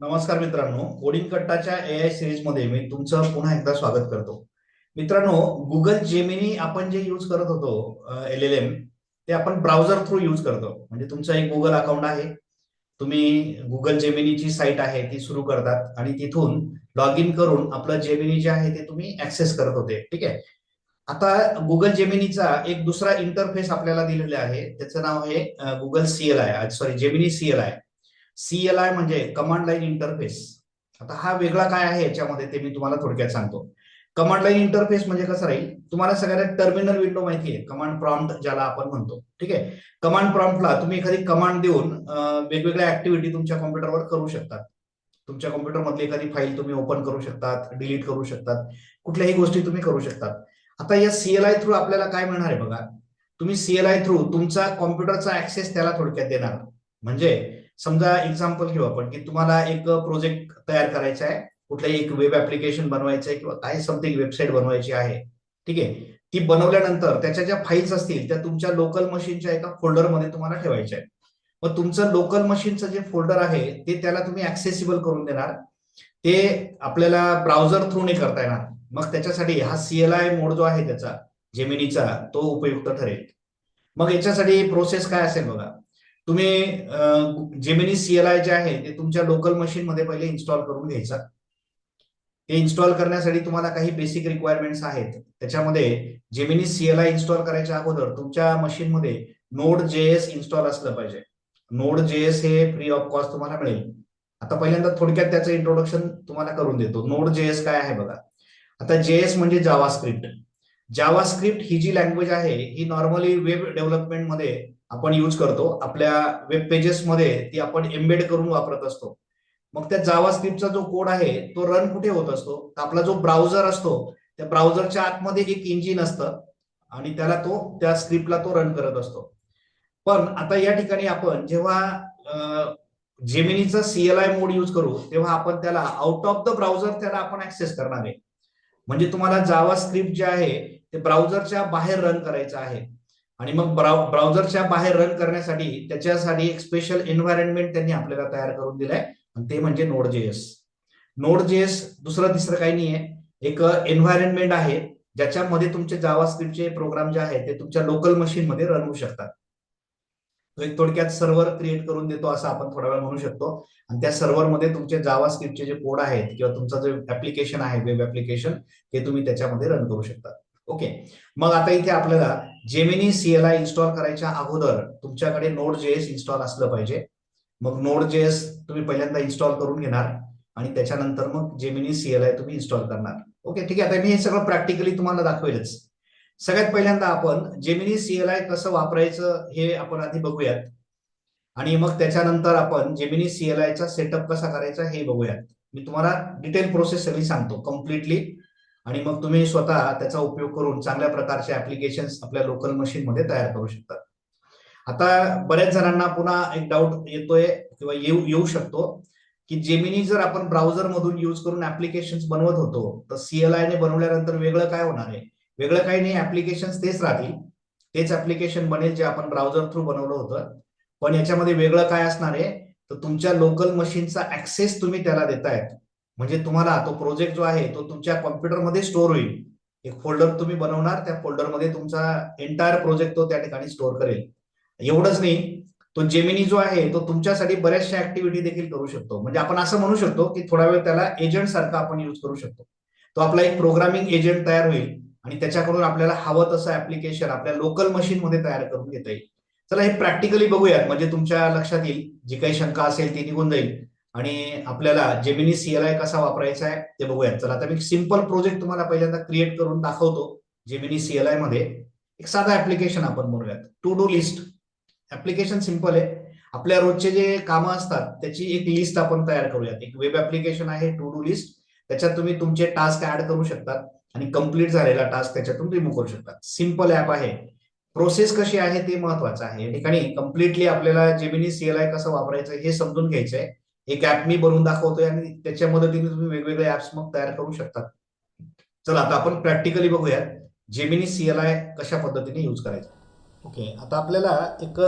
नमस्कार मित्रांनो. कोडिंग कट्टाच्या ए आय सिरीजमध्ये मी तुमचं पुन्हा एकदा स्वागत करतो. मित्रांनो गुगल जेमिनी आपण जे यूज करत होतो एल एल एम ते आपण ब्राउझर थ्रू यूज करतो. म्हणजे तुमचं एक गुगल अकाउंट आहे. तुम्ही गुगल जेमिनीची साईट आहे ती सुरू करतात आणि तिथून लॉग इन करून आपलं जेमिनी जे आहे ते तुम्ही ऍक्सेस करत होते. ठीक आहे? आता गुगल जेमिनीचा एक दुसरा इंटरफेस आपल्याला दिलेला आहे. त्याचं नाव आहे गुगल सीएल आहे सॉरी जेमिनी सीएल आहे सीएलआय म्हणजे कमांड लाईन इंटरफेस आता हा वेगळा काय आहे याच्यामध्ये ते मी तुम्हाला थोडक्यात सांगतो. कमांड लाईन इंटरफेस म्हणजे कसं राहील? तुम्हाला सगळ्यात टर्मिनल विंडो माहिती आहे कमांड प्रॉम्प्ट ज्याला आपण म्हणतो. ठीक आहे? कमांड प्रॉम्प्टला तुम्ही एखादी कमांड देऊन वेगवेगळ्या ऍक्टिव्हिटी तुमच्या कॉम्प्युटरवर करू शकतात. तुमच्या कॉम्प्युटरमधली एखादी फाईल तुम्ही ओपन करू शकतात डिलीट करू शकतात. कुठल्याही गोष्टी तुम्ही करू शकतात. आता या सीएलआय थ्रू आपल्याला काय मिळणार आहे बघा? तुम्ही सीएलआय थ्रू तुमचा कॉम्प्युटरचा ऍक्सेस त्याला थोडक्यात देणार. म्हणजे समजा एक्झाम्पल घेऊ आपण की तुम्हाला एक प्रोजेक्ट तयार करायचा आहे कुठलंही एक वेब ऍप्लिकेशन बनवायचं आहे किंवा काही समथिंग वेबसाईट बनवायची आहे ठीक आहे? ती बनवल्यानंतर त्याच्या ज्या फाईल्स असतील त्या तुमच्या लोकल मशीनच्या एका फोल्डरमध्ये तुम्हाला ठेवायच्या आहेत. मग तुमचं लोकल मशीनचं जे फोल्डर आहे ते त्याला तुम्ही ऍक्सेसिबल करून देणार. ते आपल्याला ब्राउझर थ्रू नाही करता येणार. मग त्याच्यासाठी हा सीएलआय मोड जो आहे त्याचा जेमिनीचा तो उपयुक्त ठरेल. मग याच्यासाठी प्रोसेस काय असेल बघा. तुम्ही जेमिनी सीएलआय जे आहे ते तुमच्या लोकल मशीन मध्ये पहिले इन्स्टॉल करून घ्यायचा. ते इन्स्टॉल करण्यासाठी तुम्हाला काही बेसिक रिक्वायरमेंट्स आहेत. त्याच्यामध्ये जेमिनी सीएलआय इन्स्टॉल करायच्या अगोदर तुमच्या मशीनमध्ये नोड जेएस इन्स्टॉल असलं पाहिजे. नोड जेएस हे फ्री ऑफ कॉस्ट तुम्हाला मिळेल. आता पहिल्यांदा थोडक्यात त्याचं इंट्रोडक्शन तुम्हाला करून देतो. नोड जेएस काय आहे बघा. आता जेएस म्हणजे जावा स्क्रिप्ट जावा स्क्रिप्ट ही जी लँग्वेज आहे ही नॉर्मली वेब डेव्हलपमेंटमध्ये आपण यूज करतो आपल्या वेब पेजेस मध्ये ती आपण एम्बेड करून वापरत असतो. मग त्या जावा स्क्रिप्टचा जो कोड आहे तो रन कुठे होत असतो? तर आपला जो ब्राउझर असतो त्या ब्राउझरच्या आतमध्ये एक इंजिन असतं आणि त्याला तो त्या स्क्रिप्टला तो रन करत असतो. पण आता या ठिकाणी आपण जेव्हा जेमिनीचा सीएलआय मोड यूज करू तेव्हा आपण त्याला आउट ऑफ द ब्राउझर त्याला आपण ऍक्सेस करणार आहे. म्हणजे तुम्हाला जावा स्क्रिप्ट जे आहे ते ब्राउझरच्या बाहेर रन करायचं आहे. आणि मग ब्राउझरच्या बाहेर रन करण्यासाठी त्याच्यासाठी एक स्पेशल एन्व्हायरमेंट त्यांनी आपल्याला तयार करून दिलंय. आणि ते म्हणजे नोड जेएस नोड जेएस दुसरं तिसरं काही नाही आहे एक एन्व्हायरमेंट आहे ज्याच्यामध्ये तुमचे जावा स्क्रिप्टचे प्रोग्राम जे आहेत ते तुमच्या लोकल मशीन मध्ये रन होऊ शकतात. तो एक थोडक्यात सर्व्हर क्रिएट करून देतो असं आपण थोडा वेळ म्हणू शकतो. आणि त्या सर्व्हरमध्ये तुमचे जावा स्क्रिप्टचे जे कोड आहेत किंवा तुमचं जे ऍप्लिकेशन आहे वेब ऍप्लिकेशन ते तुम्ही त्याच्यामध्ये रन करू शकता. ओके. मग आता इथे आपल्याला जेमिनी सीएलआय इन्स्टॉल करायच्या अगोदर तुमच्याकडे नोड जेएस इन्स्टॉल असलं पाहिजे. मग नोड जेएस तुम्ही पहिल्यांदा इन्स्टॉल करून घेणार आणि त्याच्यानंतर मग जेमिनी सीएलआय तुम्ही इन्स्टॉल करणार. ओके ठीक आहे. आता मी हे सगळं प्रॅक्टिकली तुम्हाला दाखवेलच. सगळ्यात पहिल्यांदा आपण जेमिनी सीएलआय कसं वापरायचं हे आपण आधी बघूयात. आणि मग त्याच्यानंतर आपण जेमिनी सीएलआयचा सेटअप कसा करायचा हे बघूयात. मी तुम्हाला डिटेल प्रोसेस सगळी सांगतो कम्प्लिटली आणि मग तुम्ही स्वतः त्याचा उपयोग करून चांगल्या प्रकारचे ऍप्लिकेशन आपल्या लोकल मशीन मध्ये तयार करू शकतात आता बऱ्याच जणांना पुन्हा एक डाऊट येतोय किंवा येऊ येऊ शकतो की जेमिनी जर आपण ब्राउझर मधून युज करून ऍप्लिकेशन बनवत होतो तर सीएलआय ने बनवल्यानंतर वेगळं काय होणार आहे? वेगळं काही नाही ऍप्लिकेशन तेच राहतील. तेच ऍप्लिकेशन बनेल जे आपण ब्राउझर थ्रू बनवलं होतं. पण याच्यामध्ये वेगळं काय असणार आहे? तर तुमच्या लोकल मशीनचा ऍक्सेस तुम्ही त्याला देतायत. म्हणजे तुम्हाला तो प्रोजेक्ट जो आहे तो तुमच्या कॉम्प्युटरमध्ये स्टोअर होईल. एक फोल्डर तुम्ही बनवणार त्या फोल्डरमध्ये तुमचा एंटायर प्रोजेक्ट तो त्या ठिकाणी स्टोअर करेल. एवढंच नाही तो जेमिनी जो आहे तो तुमच्यासाठी बऱ्याचशा ऍक्टिव्हिटी देखील करू शकतो. म्हणजे आपण असं म्हणू शकतो की थोडा वेळ त्याला एजंट सारखा आपण युज करू शकतो. तो आपला एक प्रोग्रामिंग एजंट तयार होईल आणि त्याच्याकडून आपल्याला हवं तसं ऍप्लिकेशन आपल्या लोकल मशीन मध्ये तयार करून घेता येईल. चला हे प्रॅक्टिकली बघूयात. म्हणजे तुमच्या लक्षात येईल. जी काही शंका असेल ती निघून जाईल. आणि आपल्याला जेमिनी सीएलआय कसा वापरायचा आहे ते बघूयात. चला आता मी सिंपल प्रोजेक्ट तुम्हाला पहिल्यांदा क्रिएट करून दाखवतो जेमिनी सीएलआयमध्ये. एक साधा ऍप्लिकेशन आपण बनवूयात to do list application simple आहे. आपल्या रोजचे जे कामं असतात त्याची एक लिस्ट आपण तयार करूयात. एक वेब ऍप्लिकेशन आहे टू डू लिस्ट त्याच्यात तुम्ही तुमचे टास्क ऍड करू शकतात आणि कंप्लीट झालेला टास्क त्याच्यातून रिमूव्ह करू शकतात. सिंपल ऍप आहे. प्रोसेस कशी आहे ते महत्वाचं आहे. या ठिकाणी कम्प्लिटली आपल्याला जेमिनी सीएलआय कसं वापरायचं हे समजून घ्यायचंय. एक ऍप मी बनवून दाखवतोय आणि त्याच्या मदतीने तुम्ही वेगवेगळे ऍप्स मग तयार करू शकता. चला आता आपण प्रॅक्टिकली बघूयात जेमिनी सीएलआय कशा पद्धतीने यूज करायचं. ओके आता आपल्याला एक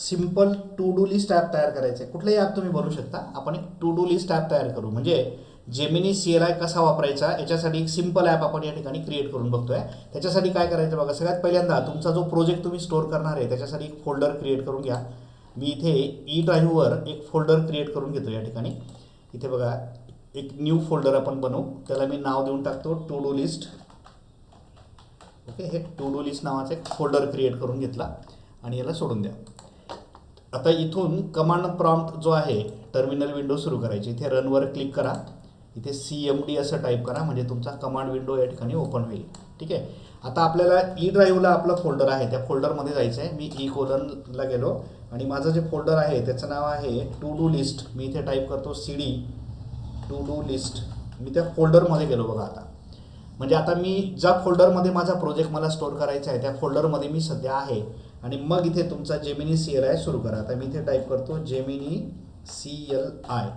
simple to do list app तयार करायचं आहे कुठलंही ॲप तुम्ही बनवू शकता. आपण एक टू डू लिस्ट ॲप तयार करू. म्हणजे जेमिनी सी एल आय कसा वापरायचा याच्यासाठी एक सिंपल ॲप आपण या ठिकाणी क्रिएट करून बघतोय. त्याच्यासाठी काय करायचं बघा सगळ्यात पहिल्यांदा तुमचा जो प्रोजेक्ट तुम्ही स्टोअर करणार आहे त्याच्यासाठी एक फोल्डर क्रिएट करून घ्या. मी इथे e ई ड्राईव्हवर एक फोल्डर क्रिएट करून घेतो या ठिकाणी. इथे बघा एक न्यू फोल्डर आपण बनवू. त्याला मी नाव देऊन टाकतो टू डू लिस्ट ओके हे टू डू लिस्ट नावाचं एक फोल्डर क्रिएट करून घेतला आणि याला सोडून द्या. आता इथून कमांड प्रॉम्प्ट जो आहे टर्मिनल विंडो सुरू करायची. इथे रनवर क्लिक करा. इथे सी एम डी असं टाईप करा म्हणजे तुमचा कमांड विंडो या ठिकाणी ओपन होईल. ठीक आहे? आता आपल्याला e ई ड्राईव्हला आपलं फोल्डर आहे त्या फोल्डरमध्ये जायचं आहे मी e ई कोलनला गेलो आणि माझं जे फोल्डर आहे त्याचं नाव आहे टू डू लिस्ट मी इथे टाईप करतो C D to do list मी त्या फोल्डरमध्ये गेलो बघा आता. म्हणजे आता मी ज्या फोल्डरमध्ये माझा प्रोजेक्ट मला स्टोअर करायचा आहे त्या फोल्डरमध्ये मी सध्या आहे. आणि मग इथे तुमचा जेमिनी सी एल आय सुरू करा. आता मी इथे टाईप करतो जेमिनी सी एल आय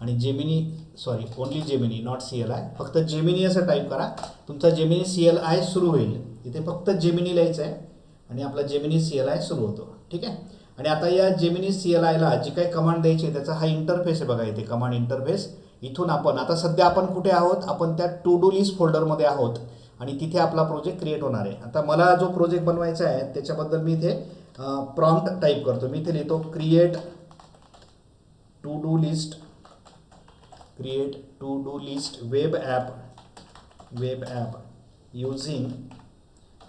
आणि Gemini sorry only Gemini not C L I फक्त जेमिनी असं टाईप करा. तुमचा जेमिनी सी एल आय सुरू होईल. इथे फक्त जेमिनी लिहायचं आहे आणि आपला जेमिनी सी एल आय सुरू होतो. ठीक आहे? आणि आता या जेमिनी सी एल आयला जी काही कमांड द्यायची आहे त्याचा हा इंटरफेस आहे बघा इथे. कमांड इंटरफेस इथून आपण आता सध्या आपण कुठे आहोत? आपण त्या टू डू लिस्ट फोल्डरमध्ये आहोत. आणि तिथे आपला प्रोजेक्ट क्रिएट होणार आहे. आता मला जो प्रोजेक्ट बनवायचा आहे त्याच्याबद्दल मी इथे प्रॉम्प्ट टाईप करतो. मी इथे लिहितो create to do list create to do list web app web app using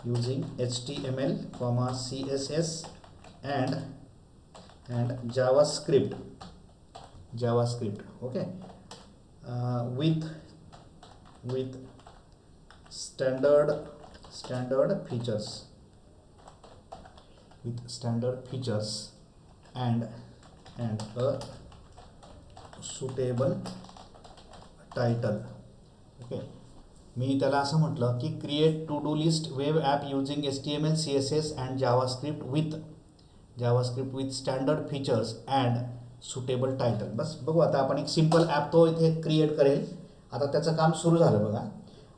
using html comma css and and javascript javascript okay? Uh, with with standard standard features with standard features and and a suitable title okay मी त्याला असं म्हटलं की create to do list web app using H T M L C S S and JavaScript with JavaScript with standard features and suitable title बस बघू आता आपण एक simple app तो इथे क्रिएट करेल. आता त्याचं काम सुरू झालं बघा.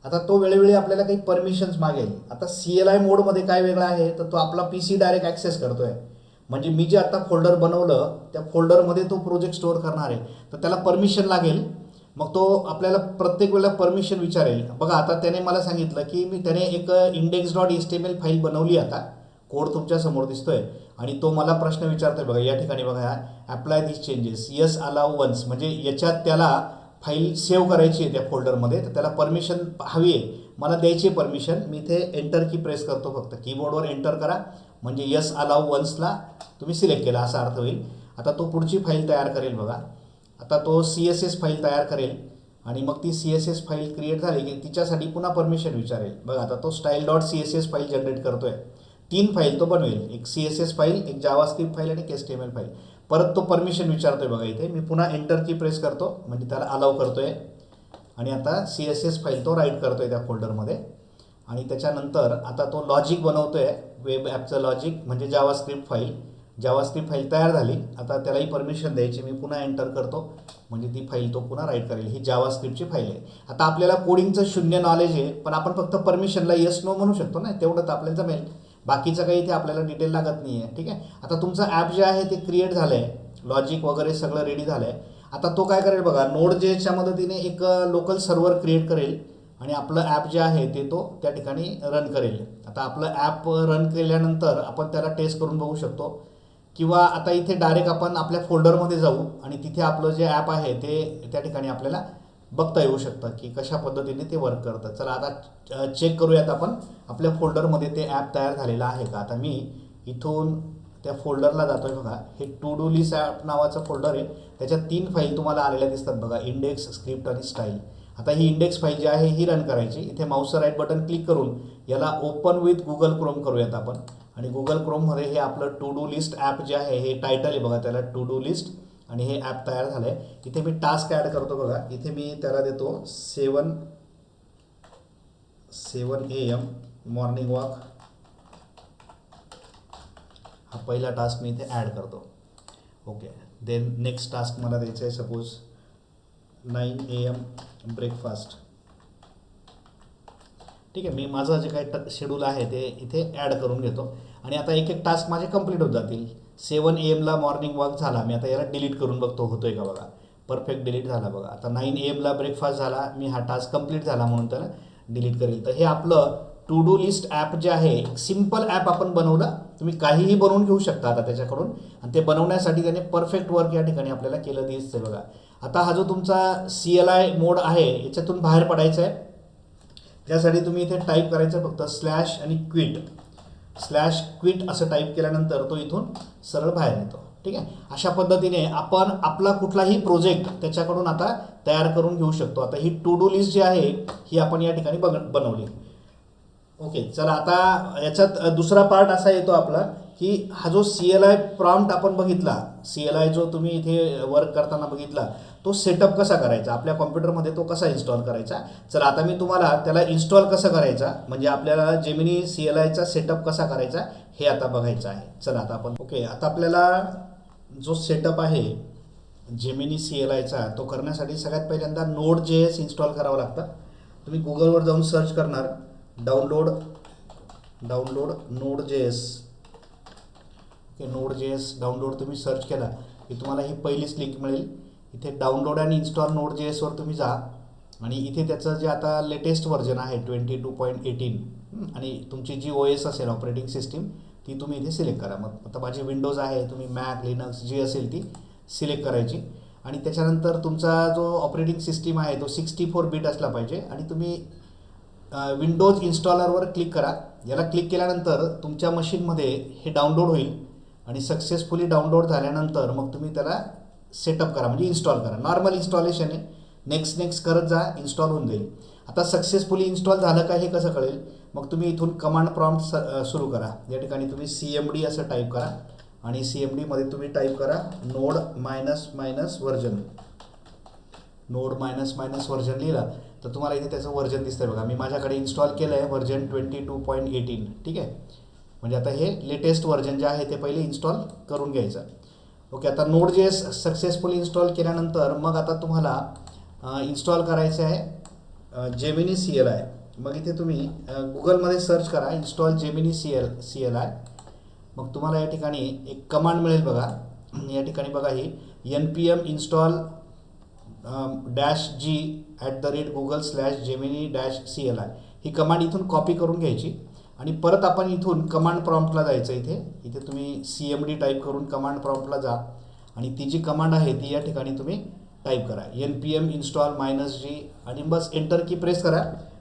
आता तो वेळोवेळी आपल्याला काही परमिशन्स मागेल. आता सी एल आय मोडमध्ये काय वेगळा आहे? तर तो आपला पी सी डायरेक्ट ॲक्सेस करतोय. म्हणजे मी जे आता फोल्डर बनवलं त्या फोल्डरमध्ये तो प्रोजेक्ट स्टोअर करणार आहे. तर त्याला परमिशन लागेल. मग तो आपल्याला प्रत्येक वेळेला परमिशन विचारेल. बघा आता त्याने मला सांगितलं की मी त्याने एक index dot H T M L file बनवली आता. कोड तुमच्यासमोर दिसतोय. आणि तो मला प्रश्न विचारतोय. बघा या ठिकाणी बघा apply this changes yes allow once म्हणजे याच्यात त्याला फाईल सेव्ह करायची आहे त्या फोल्डरमध्ये तर त्याला परमिशन हवी आहे. मला द्यायची आहे परमिशन मी इथे एंटर की प्रेस करतो फक्त. कीबोर्डवर एंटर करा. म्हणजे यस अलाव वन्सला तुम्ही सिलेक्ट केला. असा अर्थ होईल. आता तो पुढची फाईल तयार करेल बघा. आता तो सी एस एस फाईल तयार करेल आणि मग ती C S S file create झाली की तिच्यासाठी पुन्हा परमिशन विचारेल. बघा आता तो style dot C S S file generate करतोय. तीन फाईल तो बनवेल. एक सी एस एस फाईल एक जावास्क्रिप्ट फाईल आणि H T M L file परत तो परमिशन विचारतोय बघा इथे. मी पुन्हा एंटरची प्रेस करतो म्हणजे त्याला अलाव करतोय. आणि आता सी एस एस फाईल तो राईट करतोय त्या फोल्डरमध्ये आणि त्याच्यानंतर आता तो लॉजिक बनवतोय. वेब ॲपचं लॉजिक म्हणजे जावा स्क्रिप्ट फाईल जेव्हाच ती फाईल तयार झाली आता त्यालाही परमिशन द्यायची मी पुन्हा एंटर करतो. म्हणजे ती फाईल तो पुन्हा राईट करेल. ही जावा स्क्रिप्टची फाईल आहे. आता आपल्याला कोडिंगचं शून्य नॉलेज आहे पण आपण फक्त परमिशनला येस नो म्हणू शकतो ना. तेवढं तर आपल्याला जमेल. बाकीचं काही इथे आपल्याला डिटेल लागत नाही आहे ठीक आहे? आता तुमचं ॲप जे आहे ते क्रिएट झालं आहे लॉजिक वगैरे सगळं रेडी झालं आहे आता तो काय करेल बघा नोड जेच्या मदतीने एक लोकल सर्व्हर क्रिएट करेल. आणि आपलं ॲप जे आहे ते तो त्या ठिकाणी रन करेल. आता आपलं ॲप रन केल्यानंतर आपण त्याला टेस्ट करून बघू शकतो. किंवा आता इथे डायरेक्ट आपण आपल्या फोल्डरमध्ये जाऊ आणि तिथे आपलं जे ॲप आहे ते त्या ठिकाणी आपल्याला बघता येऊ शकतं की कशा पद्धतीने ते वर्क करतं. चला आता चेक करूयात आपण आपल्या फोल्डरमध्ये ते ॲप तयार झालेलं आहे का? आता मी इथून त्या फोल्डरला जातो आहे बघा. हे टू डू लिस्ट ॲप नावाचं फोल्डर आहे. त्याच्यात तीन फाईल तुम्हाला आलेल्या दिसतात बघा. इंडेक्स स्क्रिप्ट आणि स्टाईल आता ही इंडेक्स फाईल जी आहे ही रन करायची. इथे माऊसचं राईट बटन क्लिक करून याला ओपन विथ गुगल क्रोम करूयात आपण. आणि गुगल क्रोममध्ये हे आपलं टू डू लिस्ट ॲप जे आहे हे टायटल आहे बघा त्याला टू डू लिस्ट आणि हे ॲप तयार झालं आहे इथे मी टास्क ॲड करतो बघा. इथे मी त्याला देतो seven seven A M morning walk हा पहिला टास्क मी इथे ॲड करतो. ओके देन नेक्स्ट टास्क मला द्यायचं आहे suppose nine A M breakfast ठीक आहे मी माझं जे काही ट शेड्यूल आहे ते इथे ॲड करून घेतो. आणि आता एक एक टास्क माझे कंप्लीट होत जातील. सेवन ए एमला मॉर्निंग वॉक झाला मी आता याला डिलीट करून बघतो होतोय का बघा? परफेक्ट डिलीट झाला बघा. आता नाईन ए एमला ब्रेकफास्ट झाला मी हा टास्क कंप्लीट झाला म्हणून त्याला डिलीट करेल. तर हे आपलं टू डू लिस्ट ॲप जे आहे सिंपल ॲप आपण बनवलं तुम्ही काहीही बनवून घेऊ शकता आता त्याच्याकडून. आणि ते बनवण्यासाठी त्याने परफेक्ट वर्क या ठिकाणी आपल्याला केलं दिसतं बघा. आता हा जो तुमचा सी एल आय मोड आहे याच्यातून बाहेर पडायचा आहे त्यासाठी तुम्ही इथे टाईप करायचं फक्त स्लॅश आणि क्विट स्लॅश क्विट असं टाईप केल्यानंतर तो इथून सरळ बाहेर येतो. ठीक आहे? अशा पद्धतीने आपण आपला कुठलाही प्रोजेक्ट त्याच्याकडून आता तयार करून घेऊ शकतो. आता ही टू डू लिस्ट जी आहे ही आपण या ठिकाणी बघ बनवली. ओके चला आता याच्यात दुसरा पार्ट असा येतो आपला की हा जो सी एल आय प्रॉम्प्ट आपण बघितला सी एल आय जो तुम्ही इथे वर्क करताना बघितला तो सेटअप कसा करायचा? आपल्या कॉम्प्युटरमध्ये तो कसा इन्स्टॉल करायचा? चला आता मी तुम्हाला त्याला इन्स्टॉल कसा करायचा? म्हणजे आपल्याला जेमिनी सी एल आयचा सेटअप कसा करायचा हे आता बघायचं आहे. चला आता आपण ओके आता आपल्याला जो सेटअप आहे जेमिनी सी एल आयचा तो करण्यासाठी सगळ्यात पहिल्यांदा नोड जे एस इन्स्टॉल करावं लागतं. तुम्ही गुगलवर जाऊन सर्च करणार. Download download node J S okay node J S download तुम्ही सर्च केला की तुम्हाला ही पहिलीच लिंक मिळेल. इथे डाउनलोड आणि इन्स्टॉल नोड जे एसवर तुम्ही जा. आणि इथे त्याचं जे आता लेटेस्ट व्हर्जन आहे ट्वेंटी टू पॉईंट एटीन आणि तुमची जी ओ एस असेल ऑपरेटिंग सिस्टीम ती तुम्ही इथे सिलेक्ट करा. मग आता माझी विंडोज आहे तुम्ही मॅक लिनक्स जी असेल ती सिलेक्ट करायची. आणि त्याच्यानंतर तुमचा जो ऑपरेटिंग सिस्टीम आहे तो सिक्स्टी फोर बीट असला पाहिजे. आणि तुम्ही विंडोज इन्स्टॉलरवर क्लिक करा. याला क्लिक केल्यानंतर तुमच्या मशीनमध्ये हे डाउनलोड होईल. आणि सक्सेसफुली डाउनलोड झाल्यानंतर मग तुम्ही त्याला सेटअप करा म्हणजे इन्स्टॉल करा. नॉर्मल इन्स्टॉलेशन आहे. नेक्स्ट नेक्स्ट करत जा इन्स्टॉल होऊन जाईल. आता सक्सेसफुली इन्स्टॉल झालं का हे कसं कळेल? मग तुम्ही इथून कमांड प्रॉम्प्ट सुरू करा. या ठिकाणी तुम्ही सी एम डी असं टाईप करा आणि सी एम डीमध्ये तुम्ही टाईप करा node minus minus version node minus minus version लिहिला तर तुम्हाला इथे त्याचं व्हर्जन दिसतंय बघा. मी माझ्याकडे इन्स्टॉल केलं आहे version twenty two point eighteen ठीक आहे? म्हणजे आता हे लेटेस्ट व्हर्जन जे आहे ते पहिले इन्स्टॉल करून घ्यायचं. ओके आता नोड जे सक्सेसफुली इन्स्टॉल केल्यानंतर मग आता तुम्हाला इन्स्टॉल करायचं आहे जेमिनी सी एल आय मग इथे तुम्ही गुगलमध्ये सर्च करा install Gemini C L C L I मग तुम्हाला या ठिकाणी एक कमांड मिळेल बघा. या ठिकाणी बघा ही N P M install dash G at the rate Google slash Gemini dash C L I he command इथून कॉपी करून घ्यायची. आणि परत आपण इथून कमांड प्रॉम्प्टला जायचं इथे. इथे तुम्ही सी एम डी टाईप करून कमांड प्रॉम्प्टला जा. आणि ती जी कमांड आहे ती या ठिकाणी तुम्ही टाईप करा. N P M install minus G आणि बस एंटर की प्रेस करा.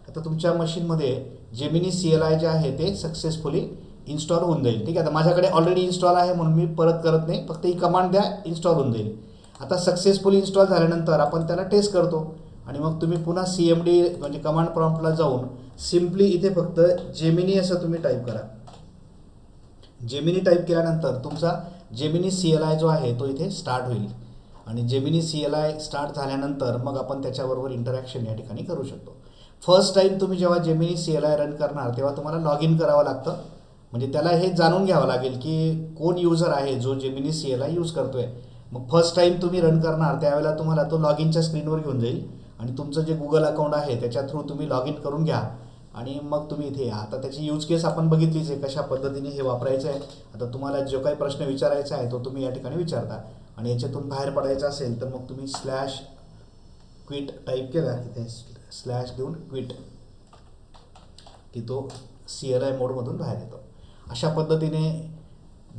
आता तुमच्या मशीनमध्ये जेमिनी सी एल आय जे आहे ते सक्सेसफुली इन्स्टॉल होऊन जाईल. ठीक आहे? आता माझ्याकडे ऑलरेडी इन्स्टॉल आहे म्हणून मी परत करत नाही. फक्त ही कमांड द्या इन्स्टॉल होऊन जाईल. आता सक्सेसफुली इन्स्टॉल झाल्यानंतर आपण त्याला टेस्ट करतो. आणि मग तुम्ही पुन्हा सी एम डी म्हणजे कमांड प्रॉम्प्टला जाऊन सिम्पली इथे फक्त जेमिनी असं तुम्ही टाईप करा. जेमिनी टाईप केल्यानंतर तुमचा जेमिनी सी एल आय जो आहे तो इथे स्टार्ट होईल. आणि Gemini C L I start झाल्यानंतर मग आपण त्याच्याबरोबर इंटरॅक्शन या ठिकाणी करू शकतो. फर्स्ट टाईम तुम्ही जेव्हा Gemini C L I run करणार तेव्हा तुम्हाला लॉग इन करावं लागतं. म्हणजे त्याला हे जाणून घ्यावं लागेल की कोण युजर आहे जो Gemini C L I use करतोय. मग फर्स्ट टाईम तुम्ही रन करणार त्यावेळेला तुम्हाला तो लॉग इनच्या स्क्रीनवर घेऊन जाईल. आणि तुमचं जे गुगल अकाउंट आहे त्याच्या थ्रू तुम्ही लॉग इन करून घ्या. आणि मग तुम्ही इथे या. आता त्याची यूज केस आपण बघितलीच आहे कशा पद्धतीने हे वापरायचं आहे. आता तुम्हाला जो काही प्रश्न विचारायचा आहे तो तुम्ही या ठिकाणी विचारता. आणि याच्यातून बाहेर पडायचं असेल तर मग तुम्ही स्लॅश क्विट टाईप केला. इथे स्लॅश देऊन क्विट की तो सी एल आय मोडमधून बाहेर येतो. अशा पद्धतीने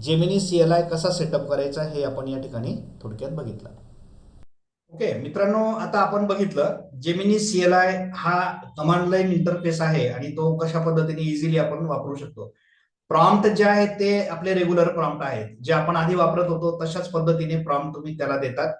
जेमिनी सी एल आय कसा सेटअप करायचा हे आपण या ठिकाणी थोडक्यात बघितलं. ओके मित्रांनो आता आपण बघितलं जेमिनी सीएलआय हा कमांड लाईन इंटरफेस आहे आणि तो कशा पद्धतीने इझिली आपण वापरू शकतो. प्रॉम्प्ट जे आहेत ते आपले रेग्युलर प्रॉम्प्ट आहेत. जे आपण आधी वापरत होतो तशाच पद्धतीने प्रॉम्प्ट तुम्ही त्याला देतात.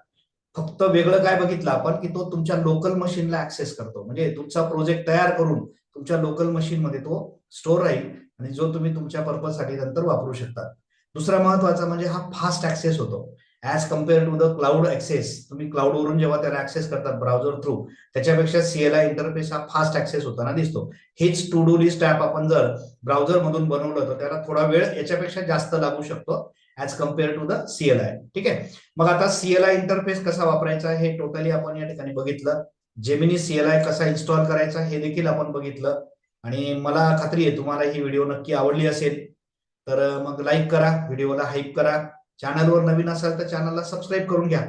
फक्त वेगळं काय बघितलं आपण की तो तुमच्या लोकल मशीनला ऍक्सेस करतो. म्हणजे तुमचा प्रोजेक्ट तयार करून तुमच्या लोकल मशीनमध्ये तो स्टोर राहील आणि जो तुम्ही तुमच्या पर्पजसाठी नंतर वापरू शकता. दुसरा महत्त्वाचा म्हणजे हा फास्ट ऍक्सेस होतो. As compare to the cloud access तुम्ही क्लाउडवरून जेव्हा त्याला ऍक्सेस करतात ब्राउझर थ्रू त्याच्यापेक्षा सीएलआय इंटरफेस हा फास्ट ऍक्सेस होताना दिसतो. H two do list app आपण जर ब्राउझर मधून बनवलं तर त्याला थोडा वेळ याच्यापेक्षा जास्त लागू शकतो as compare to the CLI ठीक आहे? मग आता सीएलआय इंटरफेस कसा वापरायचा हे टोटली आपण या ठिकाणी बघितलं. जेमिनी सीएलआय कसा इन्स्टॉल करायचा हे देखील आपण बघितलं. आणि मला खात्री आहे तुम्हाला ही व्हिडिओ नक्की आवडली असेल तर मग लाईक करा व्हिडिओला हाईप करा. चॅनलवर नवीन असाल तर चॅनलला सबस्क्राईब करून घ्या.